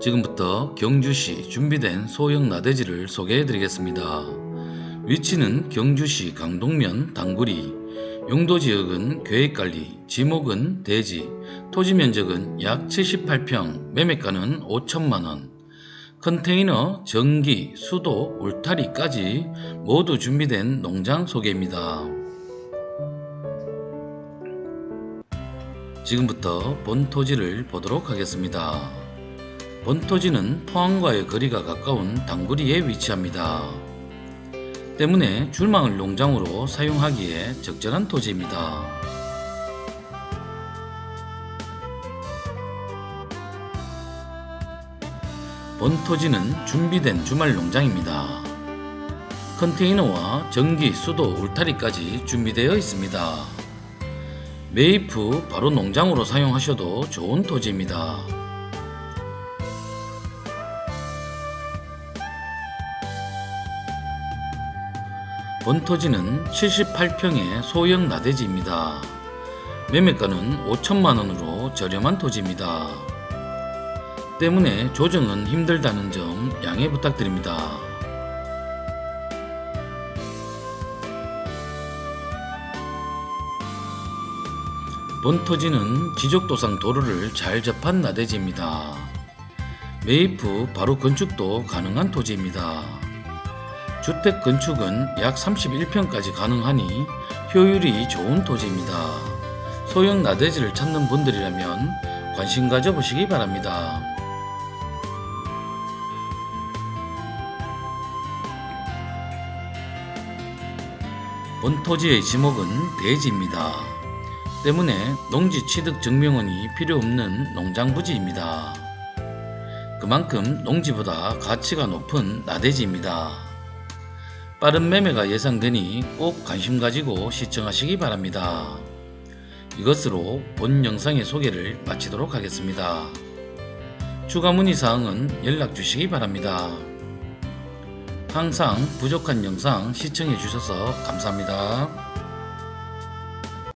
지금부터 경주시 준비된 소형 나대지를 소개해 드리겠습니다. 위치는 경주시 강동면 당구리, 용도 지역은 계획관리, 지목은 대지, 토지 면적은 약 78평, 매매가는 5천만원, 컨테이너, 전기, 수도, 울타리까지 모두 준비된 농장 소개입니다. 지금부터 본 토지를 보도록 하겠습니다. 본 토지는 포항과의 거리가 가까운 당구리에 위치합니다. 때문에 줄마을 농장으로 사용하기에 적절한 토지입니다. 본 토지는 준비된 주말 농장입니다. 컨테이너와 전기, 수도, 울타리까지 준비되어 있습니다. 매입 후 바로 농장으로 사용하셔도 좋은 토지입니다. 본 토지는 78평의 소형 나대지입니다. 매매가는 5천만 원으로 저렴한 토지입니다. 때문에 조정은 힘들다는 점 양해 부탁드립니다. 본 토지는 지적도상 도로를 잘 접한 나대지입니다. 매입 후 바로 건축도 가능한 토지입니다. 주택 건축은 약 31평까지 가능하니 효율이 좋은 토지입니다. 소형 나대지를 찾는 분들이라면 관심 가져보시기 바랍니다. 본 토지의 지목은 대지입니다. 때문에 농지 취득 증명원이 필요 없는 농장 부지입니다. 그만큼 농지보다 가치가 높은 나대지입니다. 빠른 매매가 예상되니 꼭 관심 가지고 시청하시기 바랍니다. 이것으로 본 영상의 소개를 마치도록 하겠습니다. 추가 문의 사항은 연락 주시기 바랍니다. 항상 부족한 영상 시청해 주셔서 감사합니다.